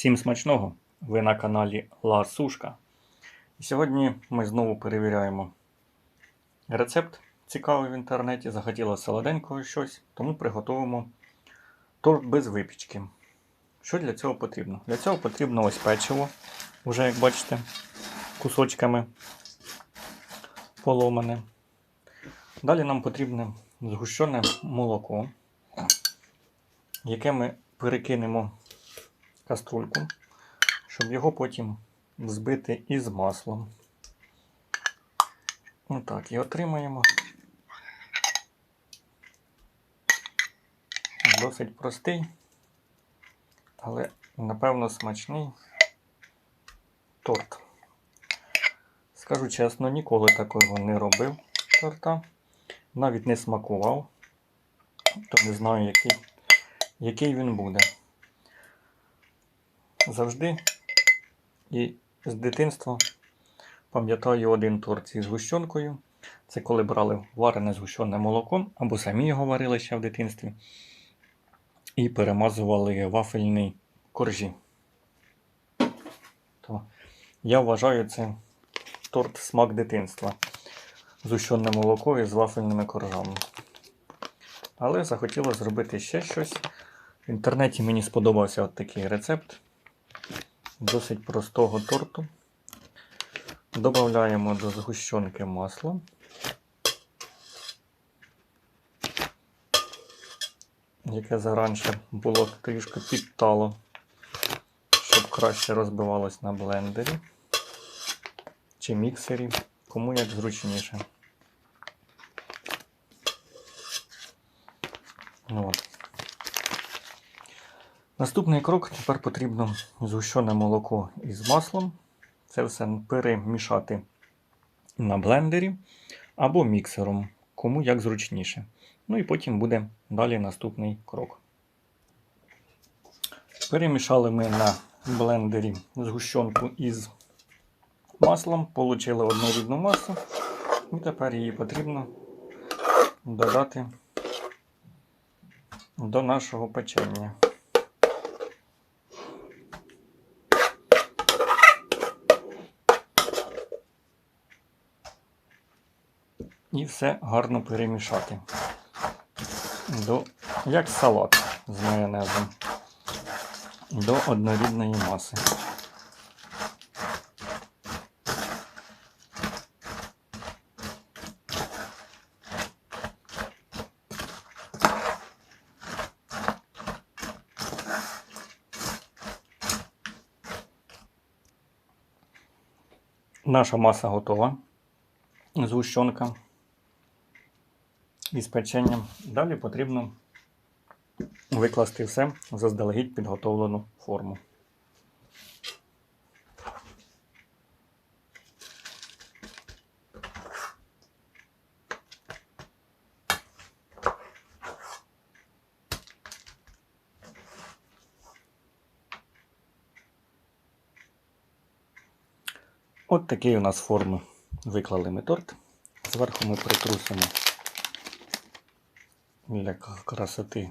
Всім смачного! Ви на каналі Ла Сушка. І сьогодні ми знову перевіряємо рецепт цікавий в інтернеті. Захотіло солоденького щось, тому приготуємо торт без випічки. Що для цього потрібно? Для цього потрібно ось печиво, вже як бачите, кусочками поломане. Далі нам потрібне згущене молоко, яке ми перекинемо каструльку, щоб його потім взбити із маслом. Отак, і отримаємо досить простий, але напевно смачний торт. Скажу чесно, ніколи такого не робив торта, навіть не смакував, то не знаю, який, який він буде. Завжди і з дитинства пам'ятаю один торт із згущенкою. Це коли брали варене згущене молоко, або самі його варили ще в дитинстві, і перемазували вафельний коржі. То я вважаю це торт смак дитинства. Згущене молоко із вафельними коржами. Але захотілося зробити ще щось. В інтернеті мені сподобався от такий рецепт досить простого торту. Додаємо до згущенки масло. Яке заранше було трішки підтало, щоб краще розбивалось на блендері чи міксері, кому як зручніше. Ну, от. Наступний крок тепер потрібно згущене молоко із маслом. Це все перемішати на блендері або міксером, кому як зручніше. Ну і потім буде далі наступний крок. Перемішали ми на блендері згущенку із маслом, отримали однорідну масу, і тепер її потрібно додати до нашого печення. І все гарно перемішати. До, як салат з майонезом. До однорідної маси. Наша маса готова. Згущенка із печенням. Далі потрібно викласти все в заздалегідь підготовлену форму. От такий у нас форми виклали ми торт. Зверху ми притрусимо для красоти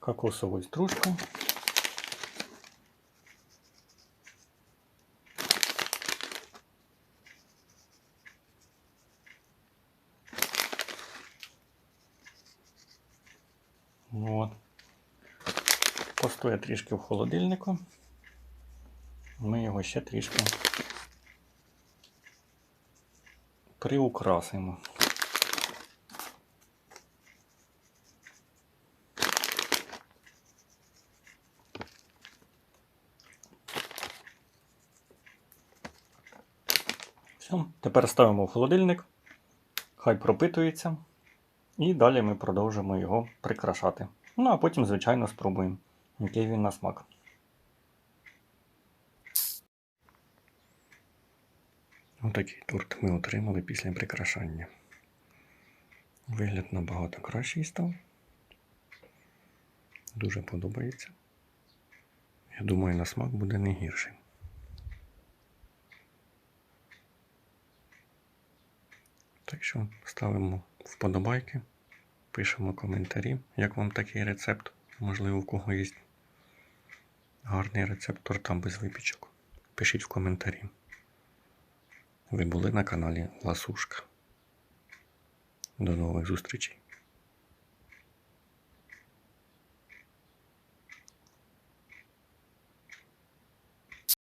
кокосовою стружкою. От. Постоє трішки в холодильнику. Ми його ще трішки приукрасимо. Все, тепер ставимо в холодильник, хай пропитується, і далі ми продовжимо його прикрашати. Ну, а потім, звичайно, спробуємо, який він на смак. Отакий торт ми отримали після прикрашання. Вигляд набагато кращий став. Дуже подобається. Я думаю, на смак буде не гірший. Так що ставимо вподобайки, пишемо коментарі, як вам такий рецепт, можливо, у кого є гарний рецепт торта без випічок. Пишіть в коментарі. Ви були на каналі Ласушка. До нових зустрічей.